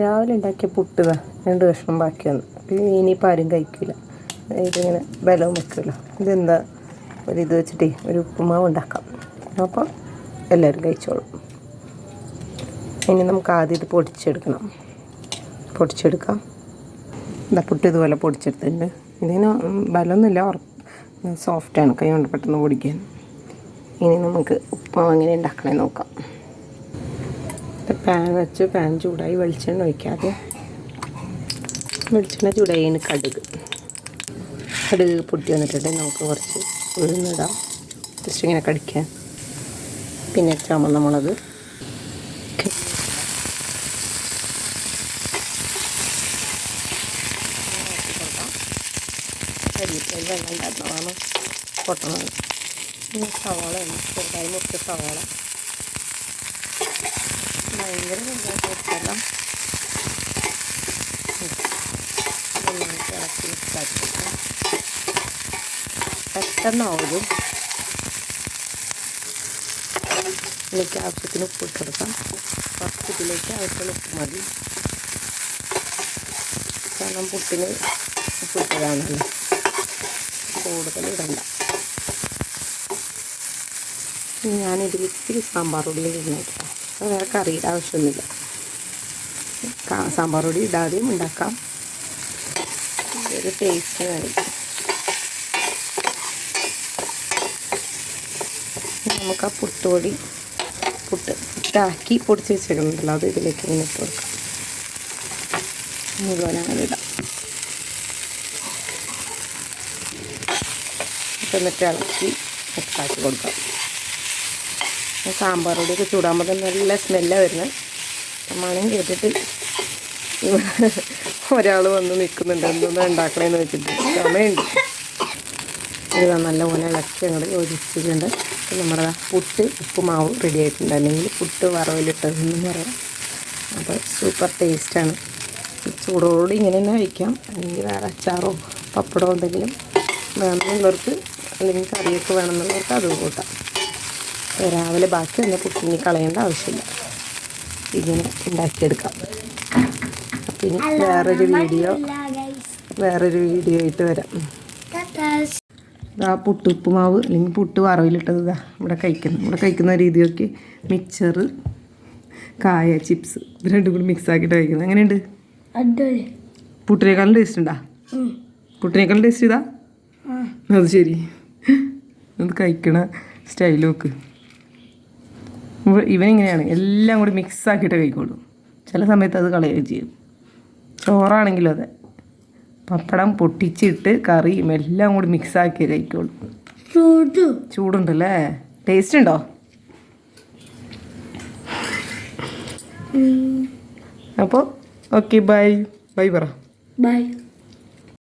രാവിലെ ഉണ്ടാക്കിയ പുട്ടുക രണ്ട് കഷ്ണം ബാക്കി വന്നു ഇത് ഇനിയിപ്പോൾ ആരും കഴിക്കില്ല ഇതിങ്ങനെ ബലവും വെക്കില്ല ഇതെന്താ ഒരു ഇത് വെച്ചിട്ടേ ഒരു ഉപ്പുമാവ് ഉണ്ടാക്കാം. അപ്പോൾ എല്ലാവരും കഴിച്ചോളും. ഇനി നമുക്ക് ആദ്യം ഇത് പൊടിച്ചെടുക്കണം. പൊടിച്ചെടുക്കാം. ഇതാ പുട്ട് ഇതുപോലെ പൊടിച്ചെടുത്തിട്ടുണ്ട്. ഇതിന് ബലമൊന്നുമില്ല സോഫ്റ്റാണ് കൈ കൊണ്ട് പെട്ടെന്ന് പൊടിക്കാൻ. ഇനി നമുക്ക് ഉപ്പുമാവ് എങ്ങനെ ഉണ്ടാക്കണേ നോക്കാം. പാൻ വെച്ച് പാൻ ചൂടായി വെളിച്ചെണ്ണ ഒഴിക്കാതെ വെളിച്ചെണ്ണ ചൂടായി അതിന് കടുക്. കടുക് പൊട്ടി വന്നിട്ടുണ്ടെങ്കിൽ നമുക്ക് കുറച്ച് ഉഴുന്നിടാം ജസ്റ്റ് ഇങ്ങനെ കടിക്കാൻ പിന്നെ ചുമന്ന മുളക്. കരിയില്ല വെള്ളം ഉണ്ടായിരുന്നതാണ്. പൊട്ടണത്. സവാള ചെറുതായി മുറിച്ച സവാള. ഭയങ്കര നന്നായിട്ട് ഇളക്കി ഇതിലേക്ക് ആവശ്യത്തിന് ഉപ്പ് കൊടുക്കാം. കുറച്ച് ഇതിലേക്ക് ആവശ്യത്തിന് ഉപ്പ് മതി. കാരണം പുട്ടിന് ഉപ്പ് ഇട്ടതാണല്ലോ. കൂടുതൽ ഇടണ്ട. ഞാനിതിൽ ഇത്തിരി സാമ്പാർ ഉള്ളിൽ ഇടുന്നു അത് വേറെ കറിയുടെ ആവശ്യമൊന്നുമില്ല. സാമ്പാർ പൊടി ഇടാതെയും ഉണ്ടാക്കാം. ഒരു ടേസ്റ്റ് കറി നമുക്ക് ആ പുട്ടുപൊടി പുട്ട് പുട്ടാക്കി പൊടിച്ച് വെച്ചേക്കുന്നുണ്ടല്ലോ അത് ഇതിലേക്ക് ഇങ്ങനെ ഇട്ട് കൊടുക്കാം. മുഴുവൻ അങ്ങനെ ഇടാം. എന്നിട്ട് ഇളക്കി മിക്സാക്കി കൊടുക്കാം. പൊടിയൊക്കെ ചൂടാകുമ്പോൾ തന്നെ നല്ല സ്മെല്ലാണ് വരുന്നത് മണം കേട്ടിട്ട് ഒരാൾ വന്ന് നിൽക്കുന്നുണ്ട് എന്തൊന്നും ഉണ്ടാക്കണേന്ന് വെച്ചിട്ട്. സമയമുണ്ട് ഇത് നല്ലപോലെ ഇളക്കി അങ്ങോട്ട് യോജിച്ചിട്ടുണ്ട് നമ്മുടെ പുട്ട് ഉപ്പുമാവ് റെഡി ആയിട്ടുണ്ട്. അല്ലെങ്കിൽ പുട്ട് വറവിലിട്ടതെന്ന് പറയാം. അപ്പോൾ സൂപ്പർ ടേസ്റ്റാണ് ചൂടോടുകൂടി ഇങ്ങനെ തന്നെ കഴിക്കാം. അല്ലെങ്കിൽ വേറെ അച്ചാറോ പപ്പടമോ എന്തെങ്കിലും വേണമെന്നുള്ളവർക്ക് അല്ലെങ്കിൽ കറിയൊക്കെ വേണമെന്നുള്ളവർക്ക് അത് കൂട്ടാം. രാവിലെ ബാക്കി വന്ന പുട്ടിനി കളയേണ്ട ആവശ്യമില്ല. ഇങ്ങനെ ഉണ്ടാക്കിയെടുക്കാം. അപ്പം ഇനി വേറൊരു വീഡിയോ വേറൊരു വീഡിയോ ആയിട്ട് വരാം. ഇതാ പുട്ട് ഉപ്പുമാവ് അല്ലെങ്കിൽ പുട്ട് വറവിലിട്ടത് ഇതാ ഇവിടെ കഴിക്കുന്നു. ഇവിടെ കഴിക്കുന്ന രീതിയൊക്കെ മിക്സർ കായ ചിപ്സ് ഇത് രണ്ടും കൂടി മിക്സ് ആക്കിയിട്ട് കഴിക്കുന്നത് എങ്ങനെയുണ്ട്? പുട്ടിനേക്കാളും ടേസ്റ്റ് ഉണ്ടാ? പുട്ടിനേക്കാളും ടേസ്റ്റ് ഇതാ? അത് ശരി. അത് കഴിക്കണ ഇവ- ഇവനിങ്ങനെയാണ്. എല്ലാം കൂടി മിക്സ് ആക്കിയിട്ട് കഴിക്കോളൂ ചില സമയത്ത് അത് കളയുകയും ചെയ്യും. ചോറാണെങ്കിലും അതെ. പപ്പടം പൊട്ടിച്ചിട്ട് കറിയും എല്ലാം കൂടി മിക്സ് ആക്കി കഴിക്കോളൂ ചൂട്. ചൂടുണ്ടല്ലേ? ടേസ്റ്റ് ഉണ്ടോ? അപ്പോൾ ഓക്കെ ബൈ ബൈ പറ. ബൈ